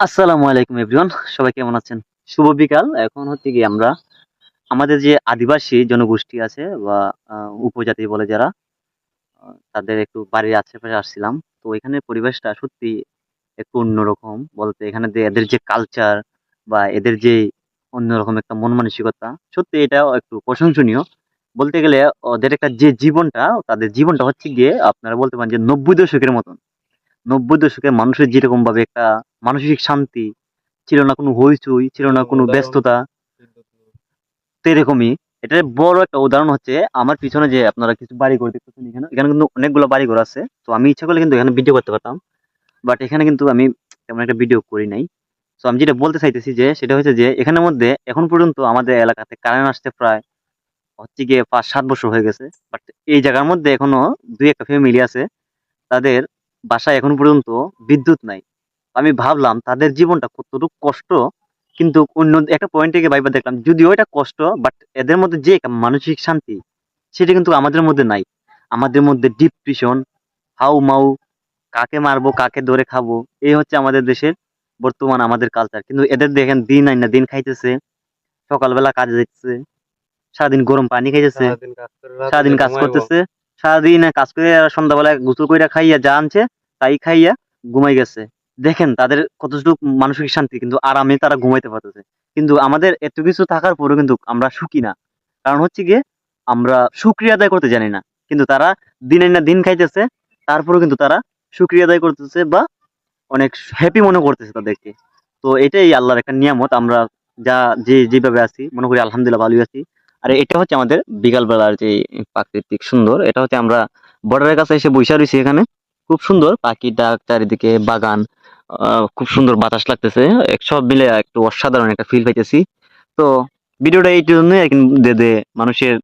আসসালামু আলাইকুম এভরিওয়ান সবাই কেমন আছেন? শুভ বিকাল। এখন হচ্ছে কি আমরা আমাদের যে আদিবাসী জনগোষ্ঠী আছে বা উপজাতি বলে যারা তাদের একটু বাড়ির আশেপাশে আসছিলাম। তো এখানে পরিবেশটা সত্যি একটু অন্যরকম বলতে, এখানে এদের যে কালচার বা এদের যে অন্যরকম একটা মন মানসিকতা, সত্যি এটাও একটু প্রশংসনীয়। বলতে গেলে ওদের একটা যে জীবনটা, তাদের জীবনটা হচ্ছে গিয়ে আপনারা বলতে পারেন যে নব্বই দশকের মতন। নব্বই দশকে মানুষের যেরকম ভাবে একটা মানসিক শান্তি ছিল না কোনো হইচই ছিল না কোনো ব্যস্ততা তো এরকমই এটার বড় একটা উদাহরণ হচ্ছে আমার পিছনে যে আপনারা কিছু বাড়ি ঘর দেখতেছেন এখানে এখানে কিন্তু অনেকগুলো বাড়ি ঘর আছে। তো আমি ইচ্ছা করলে কিন্তু এখানে ভিডিও করতে পারতাম। বাট এখানে কিন্তু আমি তেমন একটা ভিডিও করি নাই। তো আমি যেটা বলতে চাইতেছি যে সেটা হচ্ছে যে এখানের মধ্যে এখন পর্যন্ত আমাদের এলাকাতে কারেন্ট আসতে প্রায় হচ্ছে গিয়ে পাঁচ সাত বছর হয়ে গেছে। বাট এই জায়গার মধ্যে এখনও দুই একটা ফ্যামিলি আছে। তাদের বাসায় এখন পর্যন্ত বিদ্যুৎ নাই। আমি ভাবলাম তাদের জীবনটা কতটুকু কষ্ট কিন্তু অন্য একটা পয়েন্ট থেকে ভাইবা দেখলাম যদিও এটা কষ্ট বাট এদের মধ্যে যে মানসিক শান্তি সেটা কিন্তু আমাদের মধ্যে নাই। আমাদের মধ্যে ডিপ্রেশন হাউ মাউ কাকে মারবো কাকে ধরে খাব এই হচ্ছে আমাদের দেশের বর্তমান আমাদের কালচার কিন্তু এদের দেখেন দিন আইনা দিন খাইতেছে সকালবেলা কাজে যাইতেছে সারাদিন গরম পানি খাইতেছে সারাদিন কাজ করতেছে। সারাদিন কাজ করে সন্ধ্যাবেলা গোসল কইরা খাইয়া যা আনছে, তাই খাইয়া ঘুমাই গেছে। দেখেন, তাদের কতটুকু মানসিক শান্তি, কিন্তু আরামে তারা ঘুমাইতে পারতেছে। কিন্তু আমাদের এত কিছু থাকার পরেও কিন্তু আমরা সুখী না। কারণ হচ্ছে গিয়ে, আমরা সুক্রিয়া আদায় করতে জানি না। কিন্তু তারা দিনের না দিন খাইতেছে, তারপরেও কিন্তু তারা সুক্রিয়া আদায় করতেছে বা অনেক হ্যাপি মনে করতেছে তাদেরকে। তো এটাই আল্লাহর একটা নিয়ামত। আমরা যা, যে, যেভাবে আছি, মনে করি আলহামদুলিল্লাহ ভালোই আছি। আর এটা হচ্ছে আমাদের বিকালবেলার যে প্রাকৃতিক সুন্দর, এটা হচ্ছে আমরা বর্ডারের কাছে এসে বৈশা রয়েছি এখানে। খুব সুন্দর পাখি, ডাক, চারিদিকে বাগান খুব সুন্দর বাতাস লাগতেছে। সব মিলে একটু অসাধারণ একটা ফিল পাইতেছি। তো, ভিডিওটা এই জন্যই মানুষের